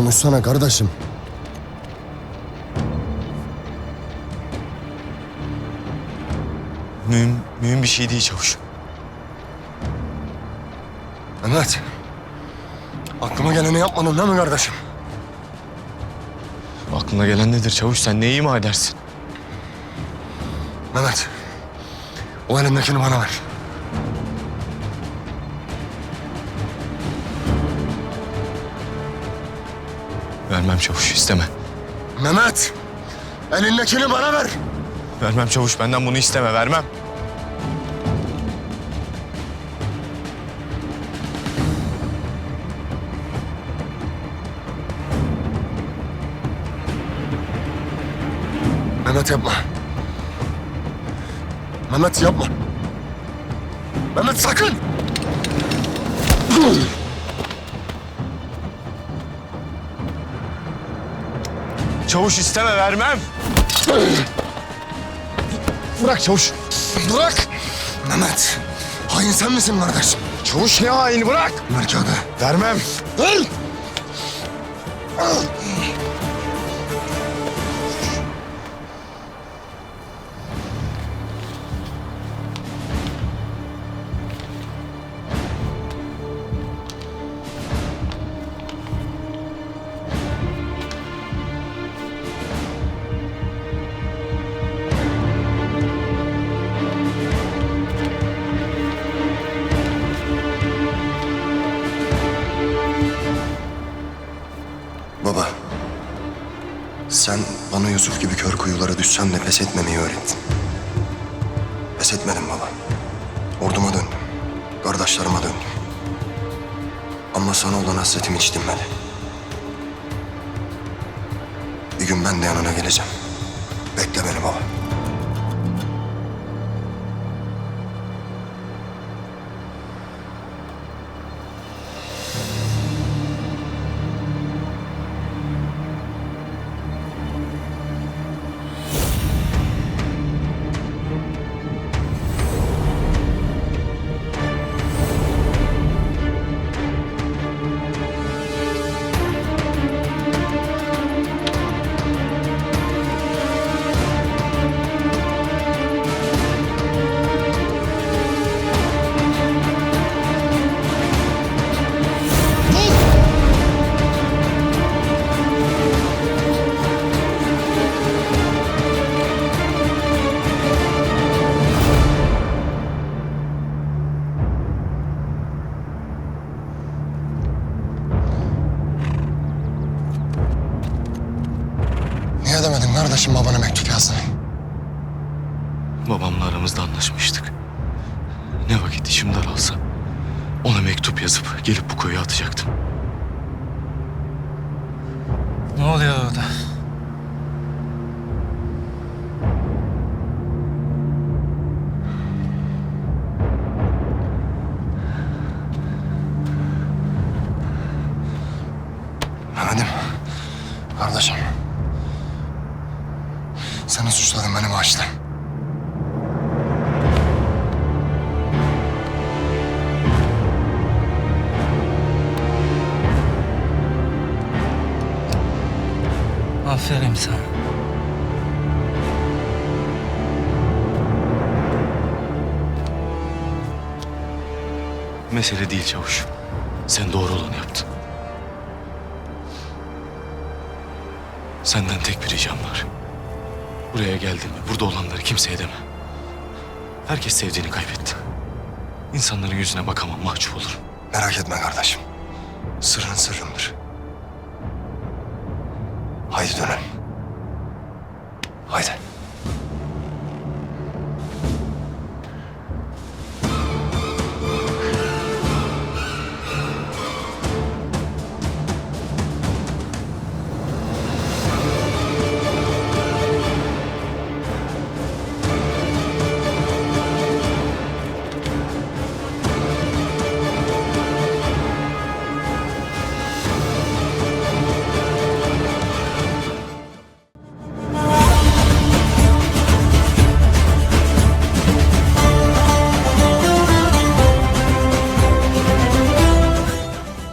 Konuşsana kardeşim. Mühim, mühim bir şey değil çavuş. Mehmet. Aklıma geleni yapmadın değil mi kardeşim? Aklına gelen nedir çavuş? Sen neyi ima edersin? Mehmet. O elindekini bana ver. Vermem çavuş, isteme. Mehmet. Elindekini bana ver. Vermem çavuş, benden bunu isteme, vermem. Mehmet yapma. Mehmet yapma. Mehmet sakın. Çavuş isteme, vermem. Bırak çavuş. Bırak. Mehmet. Hain sen misin kardeşim? Çavuş ne haini, bırak. Ver kağıdı. Vermem. Ver. Sen bana Yusuf gibi kör kuyulara düşsem de pes etmemeyi öğrettin. Pes etmedim baba. Orduma döndüm. Kardeşlerime döndüm. Ama sana olan hasretim hiç dinmedi. Bir gün ben de yanına geleceğim. Bekle beni baba. Demedin kardeşim babana mektup yazsın? Babamla aramızda anlaşmıştık. Ne vakit işim daralsa ona mektup yazıp gelip bu kuyuya atacaktım. Ne oluyor orada? Seni suçladım beni bağışla. Aferin sana. Mesele değil çavuş. Sen doğru olanı yaptın. Senden tek bir ricam var. Buraya geldiğimi, burada olanları kimseye deme. Herkes sevdiğini kaybetti. İnsanların yüzüne bakamam, mahcup olurum. Merak etme kardeşim. Sırrın sırrımdır. Haydi dönelim. Haydi.